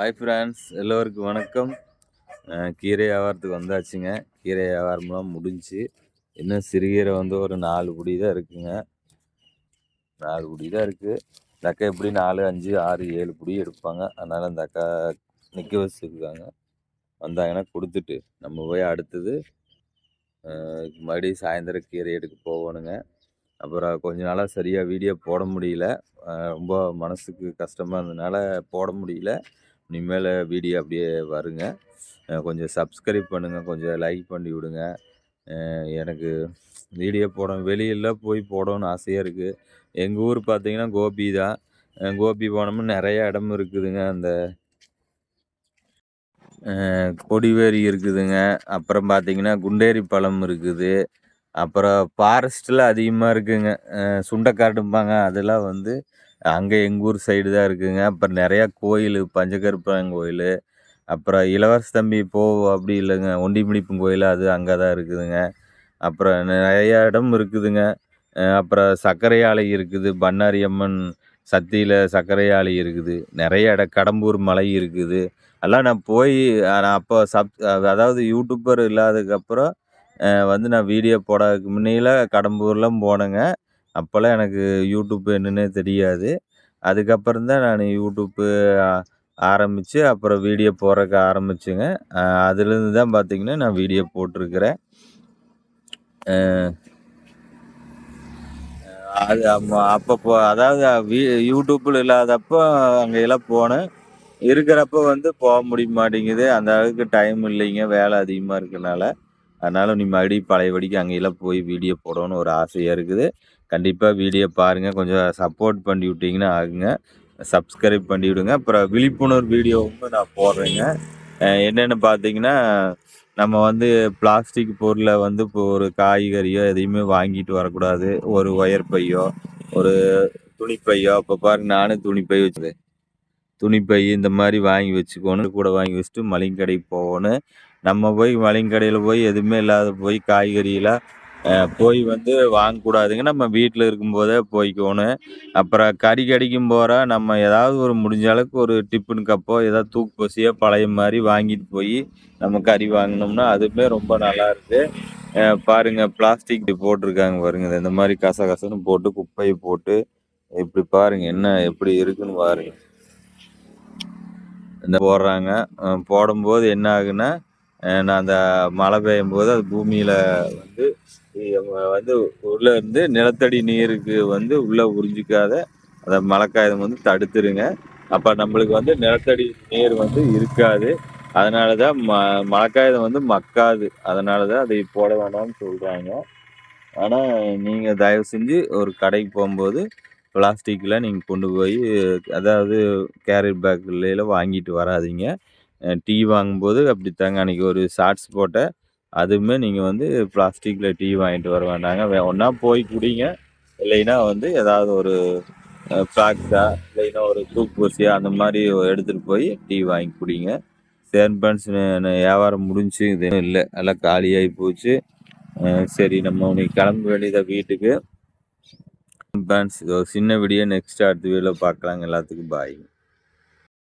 Hi friends எல்லோருக்கும் வணக்கம். கீரை வியாபாரத்துக்கு வந்தாச்சுங்க. கீரை வியாபாரம்லாம் முடிஞ்சு இன்னும் சிறுகீரை வந்து ஒரு நாலு குடி தான் இருக்குங்க. நாலு குடி தான் இருக்குது இந்த அக்கா எப்படி நாலு அஞ்சு ஆறு ஏழு புடி எடுப்பாங்க. அதனால் அந்த அக்கா நிற்க வச்சுருக்காங்க. வந்தாங்கன்னா கொடுத்துட்டு நம்ம போய் அடுத்தது மறுபடியும் சாயந்தரம் கீரை எடுக்க போகணுங்க. அப்புறம் கொஞ்ச நாளாக சரியாக வீடியோ போட முடியல. ரொம்ப மனசுக்கு கஷ்டமாக இருந்ததுனால போட முடியல. இனிமேல் வீடியோ அப்படியே வருங்க. கொஞ்சம் சப்ஸ்கிரைப் பண்ணுங்கள் கொஞ்சம் லைக் பண்ணி விடுங்க. எனக்கு வீடியோ போடணும் வெளியில் போய் போடணும்னு ஆசையாக இருக்குது எங்கள் ஊர் பார்த்தீங்கன்னா கோபி தான். கோபி போனோம்னா நிறைய இடம் இருக்குதுங்க. அந்த கொடிவேரி இருக்குதுங்க. அப்புறம் பார்த்தீங்கன்னா குண்டேரி பழம் இருக்குது. அப்புறம் ஃபாரஸ்ட்டில் அதிகமாக இருக்குதுங்க சுண்டைக்காடும்பாங்க. அதெல்லாம் வந்து அங்கே எங்கள் ஊர் சைடு தான் இருக்குதுங்க அப்புறம் நிறையா கோயில் பஞ்சகருப்பன் கோயில். அப்புறம் இளவரச தம்பி போ அப்படி இல்லைங்க. ஒண்டிமுடிப்பன் கோயில் அது அங்கே தான் இருக்குதுங்க. அப்புறம் நிறையா இடம் இருக்குதுங்க. அப்புறம் சர்க்கரை ஆலை இருக்குது. பண்ணாரி அம்மன் சத்தியில் சர்க்கரை ஆலை இருக்குது. நிறைய இடம் கடம்பூர் மலை இருக்குது. எல்லாம் நான் போய் நான் அப்போ சப் அதாவது யூடியூப்பர் இல்லாததுக்கப்புறம் வந்து நான் வீடியோ போடாததுக்கு முன்னையில் கடம்பூர்லாம் போனேங்க. அப்போல்லாம் எனக்கு யூடியூப் என்னன்னே தெரியாது. அதுக்கப்புறம் தான் நான் யூடியூப்பு ஆரம்பித்து அப்புறம் வீடியோ போடுறக்கு ஆரம்பிச்சேங்க. அதுலேருந்து தான் பார்த்திங்கன்னா நான் வீடியோ போட்டிருக்கிறேன். அது அப்போ- அப்போ அதாவது வீ யூடியூப்பில் இல்லாதப்போ அங்கெல்லாம் போனேன். இருக்கிறப்ப வந்து போக முடிய மாட்டேங்குது. அந்த அளவுக்கு டைம் இல்லைங்க. வேலை அதிகமாக இருக்கனால அதனால நீ மறுபடியும் பழையபடிக்கு அங்கெல்லாம் போய் வீடியோ போடணும்னு ஒரு ஆசையாக இருக்குது. கண்டிப்பாக வீடியோ பாருங்கள் கொஞ்சம் சப்போர்ட் பண்ணி விட்டிங்கன்னா ஆகுங்க. சப்ஸ்கிரைப் பண்ணி விடுங்க. அப்புறம் விழிப்புணர்வு வீடியோவும் நான் போடுறேங்க. என்னென்னு பார்த்தீங்கன்னா நம்ம வந்து பிளாஸ்டிக் பொருளை வந்து இப்போ ஒரு காய்கறியோ எதையுமே வாங்கிட்டு வரக்கூடாது. ஒரு ஒயர் பையோ ஒரு துணிப்பையோ இப்போ பாருங்க நானும் துணிப்பை வச்சுது துணிப்பை இந்த மாதிரி வாங்கி வச்சுக்கோன்னு கூட வாங்கி வச்சுட்டு மளிகை கடைக்கு போகணும். நம்ம போய் மளிகை கடையில் போய் எதுவுமே இல்லாத போய் காய்கறியெல்லாம் போய் வந்து வாங்கக்கூடாதுங்க. நம்ம வீட்டில் இருக்கும்போதே போய்க்கணும். அப்புறம் கறி கடிக்கும் போகிற நம்ம ஏதாவது ஒரு முடிஞ்ச அளவுக்கு ஒரு டிஃபன் கப்போ ஏதாவது தூக்கு பசியோ பழைய மாதிரி வாங்கிட்டு போய் நம்ம கறி வாங்கினோம்னா அதுவுமே ரொம்ப நல்லா இருக்குது பாருங்கள் பிளாஸ்டிக் போட்டிருக்காங்க பாருங்க. இந்த மாதிரி கச கசன்னு போட்டு குப்பையை போட்டு இப்படி பாருங்க என்ன எப்படி இருக்குன்னு பாருங்க. இந்த போடுறாங்க. போடும்போது என்ன ஆகுன்னா அந்த மழை பெய்யும் போது அது பூமியில் வந்து வந்து உள்ளே இருந்து நிலத்தடி நீருக்கு வந்து உள்ளே உறிஞ்சிக்காத அந்த மழைக்காயம் வந்து தடுத்துருங்க. அப்போ நம்மளுக்கு வந்து நிலத்தடி நீர் வந்து இருக்காது. அதனால தான் ம மழைக்காயம் வந்து மக்காது. அதனால தான் அதை போட வேண்டாம்னு சொல்கிறாங்க ஆனால் நீங்கள் தயவு செஞ்சு ஒரு கடைக்கு போகும்போது பிளாஸ்டிக்கில் நீங்கள் கொண்டு போய் அதாவது கேரியர் பேக்கில் வாங்கிட்டு வராதீங்க. டீ வாங்கும்போது அப்படித்தாங்க அன்றைக்கி ஒரு ஷார்ட்ஸ் போட்டேன். அதுவுமே நீங்கள் வந்து பிளாஸ்டிக்கில் டீ வாங்கிட்டு வர வேண்டாங்க. வே ஒன்றா போய் குடிங்க. இல்லைன்னா வந்து ஏதாவது ஒரு ஃப்ளாக்ஸா இல்லைன்னா ஒரு தூக்கு பூசியா அந்த மாதிரி எடுத்துகிட்டு போய் டீ வாங்கி குடிங்க. சேர்பன்ஸ் வியாபாரம் முடிஞ்சு இது இல்லை. எல்லாம் காலியாகி போச்சு. சரி நம்ம இன்னைக்கு கிளம்ப வேண்டியதாக வீட்டுக்கு. பேன்ஸ் சின்ன வீடியோ நெக்ஸ்ட் அடுத்த வீடியோவில் பார்க்கலாங்க எல்லாத்துக்கும் பாய்